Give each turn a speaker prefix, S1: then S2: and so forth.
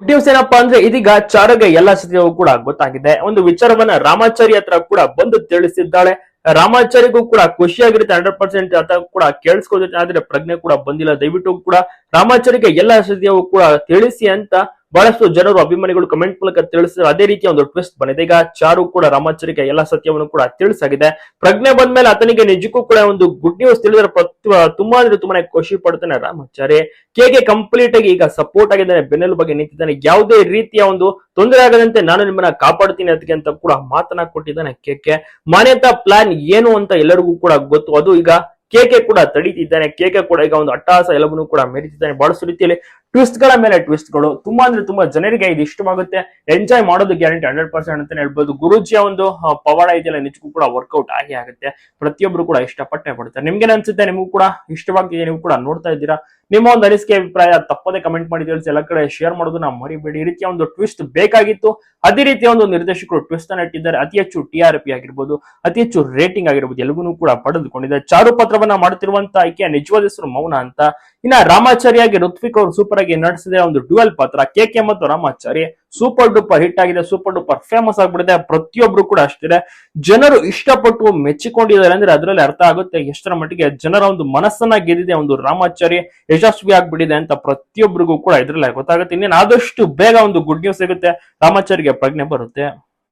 S1: News ಏನಪ್ಪಾ ಅಂದ್ರೆ ಇದೀಗ ಚಾರಗೆ ಎಲ್ಲ ಸಚಿವರು ಕೂಡ ಗೊತ್ತಾಗಿದೆ. ಒಂದು ವಿಚಾರವನ್ನ ರಾಮಾಚಾರಿ ಹತ್ರ ಕೂಡ ಬಂದು ತಿಳಿಸಿದ್ದಾಳೆ. ರಾಮಾಚಾರಿಗೂ ಕೂಡ ಖುಷಿಯಾಗಿರುತ್ತೆ ಹಂಡ್ರೆಡ್ ಪರ್ಸೆಂಟ್ ಅಂತ ಕೂಡ ಕೇಳಿಸ್ಕೋದ್ರೆ ಆದ್ರೆ ಪ್ರಜ್ಞೆ ಕೂಡ ಬಂದಿಲ್ಲ. ದಯವಿಟ್ಟು ಕೂಡ ರಾಮಾಚಾರಿಗೆ ಎಲ್ಲಾ ಸತಿಯವೂ ಕೂಡ ತಿಳಿಸಿ ಅಂತ ಬಹಳಷ್ಟು ಜನರು ಅಭಿಮಾನಿಗಳು ಕಮೆಂಟ್ ಮೂಲಕ ತಿಳಿಸಿದ್ರು. ಅದೇ ರೀತಿಯ ಒಂದು ಟ್ವಿಸ್ಟ್ ಬಂದಿದೆ. ಈಗ ಚಾರು ಕೂಡ ರಾಮಾಚಾರಿಗೆ ಎಲ್ಲ ಸತ್ಯವನ್ನು ಕೂಡ ತಿಳಿಸಾಗಿದೆ. ಪ್ರಜ್ಞೆ ಬಂದ ಮೇಲೆ ಆತನಿಗೆ ನಿಜಕ್ಕೂ ಕೂಡ ಒಂದು ಗುಡ್ ನ್ಯೂಸ್ ತಿಳಿದ್ರೆ ತುಂಬಾ ಅಂದ್ರೆ ತುಂಬಾನೇ ಖುಷಿ ಪಡ್ತಾನೆ ರಾಮಾಚಾರಿ ಕೇಗೆ ಕಂಪ್ಲೀಟ್ ಆಗಿ ಈಗ ಸಪೋರ್ಟ್ ಆಗಿದ್ದಾನೆ. ಬಗ್ಗೆ ನಿಂತಿದ್ದಾನೆ. ಯಾವುದೇ ರೀತಿಯ ಒಂದು ತೊಂದರೆ ಆಗದಂತೆ ನಾನು ನಿಮ್ಮನ್ನ ಕಾಪಾಡ್ತೀನಿ ಅದಕ್ಕೆ ಅಂತ ಕೂಡ ಮಾತನ್ನ ಕೊಟ್ಟಿದ್ದಾನೆ ಕೆಕೆ. ಮಾನ್ಯತಾ ಪ್ಲಾನ್ ಏನು ಅಂತ ಎಲ್ಲರಿಗೂ ಕೂಡ ಗೊತ್ತು. ಅದು ಈಗ ಕೇಕೆ ಕೂಡ ತಡೀತಿದ್ದಾನೆ. ಕೇಕೆ ಕೂಡ ಈಗ ಒಂದು ಅಟ್ಟಹಾಸ ಎಲ್ಲವನ್ನೂ ಕೂಡ ಮೆರೀತಿದ್ದಾನೆ. ಬಹಳಷ್ಟು ರೀತಿಯಲ್ಲಿ ಟ್ವಿಸ್ಟ್ಗಳ ಮೇಲೆ ಟ್ವಿಸ್ಟ್ಗಳು ತುಂಬಾ ಅಂದ್ರೆ ತುಂಬಾ ಜನರಿಗೆ ಇದು ಇಷ್ಟವಾಗುತ್ತೆ. ಎಂಜಾಯ್ ಮಾಡೋದು ಗ್ಯಾರಂಟಿ ಹಂಡ್ರೆಡ್ ಪರ್ಸೆಂಟ್ ಅಂತಾನೆ ಹೇಳ್ಬೋದು. ಗುರುಜಿಯ ಒಂದು ಪವಾಡ ಇದೆಯಲ್ಲ, ನಿಜಕ್ಕೂ ಕೂಡ ವರ್ಕೌಟ್ ಆಗಿ ಆಗುತ್ತೆ. ಪ್ರತಿಯೊಬ್ರು ಕೂಡ ಇಷ್ಟಪಟ್ಟೆ ಪಡ್ತಾರೆ ನಿಮ್ಗೆ ಅನ್ಸುತ್ತೆ ನಿಮ್ಗೂ ಕೂಡ ಇಷ್ಟವಾಗಿದೆ ನೀವು ಕೂಡ ನೋಡ್ತಾ ಇದ್ದೀರಾ? ನಿಮ್ಮ ಒಂದು ಅನಿಸಿಕೆ, ಅಭಿಪ್ರಾಯ ತಪ್ಪದೆ ಕಮೆಂಟ್ ಮಾಡಿ, ತಿಳಿಸಿ. ಎಲ್ಲ ಕಡೆ ಶೇರ್ ಮಾಡೋದನ್ನ ಮರಿಬೇಡಿ. ಈ ರೀತಿಯ ಒಂದು ಟ್ವಿಸ್ಟ್ ಬೇಕಾಗಿತ್ತು. ಅದೇ ರೀತಿಯ ಒಂದು ನಿರ್ದೇಶಕರು ಟ್ವಿಸ್ಟ್ ಅನ್ನ ಇಟ್ಟಿದ್ದಾರೆ. ಅತಿ ಹೆಚ್ಚು ಟಿ ಆರ್ ಪಿ ಆಗಿರ್ಬೋದು, ಅತಿ ಹೆಚ್ಚು ರೇಟಿಂಗ್ ಆಗಿರ್ಬೋದು ಎಲ್ಲವನ್ನೂ ಕೂಡ ಪಡೆದುಕೊಂಡಿದೆ ಚಾರು ಪತ್ರವನ್ನ ಮಾಡುತ್ತಿರುವಂತ ಐಕೆ ನಿಜವಾದ ಹೆಸರು ಮೌನ ಅಂತ. ಇನ್ನ ರಾಮಾಚಾರಿಯಾಗಿ ಋತ್ವಿಕ್ ಅವರು ಸೂಪರ್ ಆಗಿ ನಡೆಸಿದ ಒಂದು ಡ್ಯುವೆಲ್ ಪಾತ್ರ ಕೆ ಕೆ ಮತ್ತು ರಾಮಾಚಾರಿ ಸೂಪರ್ ಡೂಪರ್ ಹಿಟ್ ಆಗಿದೆ, ಸೂಪರ್ ಡೂಪರ್ ಫೇಮಸ್ ಆಗ್ಬಿಟ್ಟಿದೆ, ಪ್ರತಿಯೊಬ್ರು ಕೂಡ ಅಷ್ಟಿದೆ. ಜನರು ಇಷ್ಟಪಟ್ಟು ಮೆಚ್ಚಿಕೊಂಡಿದ್ದಾರೆ ಅಂದ್ರೆ ಅದರಲ್ಲಿ ಅರ್ಥ ಆಗುತ್ತೆ ಎಷ್ಟರ ಮಟ್ಟಿಗೆ ಜನರ ಒಂದು ಮನಸ್ಸನ್ನ ಗೆದ್ದಿದೆ ಒಂದು ರಾಮಾಚಾರಿ, ಯಶಸ್ವಿ ಆಗ್ಬಿಟ್ಟಿದೆ ಅಂತ ಪ್ರತಿಯೊಬ್ಬರಿಗೂ ಕೂಡ ಇದ್ರಲ್ಲಿ ಗೊತ್ತಾಗುತ್ತೆ. ಇನ್ನೇನು ಆದಷ್ಟು ಬೇಗ ಒಂದು ಗುಡ್ ನ್ಯೂಸ್ ಸಿಗುತ್ತೆ, ರಾಮಾಚಾರಿಗೆ ಪ್ರಜ್ಞೆ ಬರುತ್ತೆ.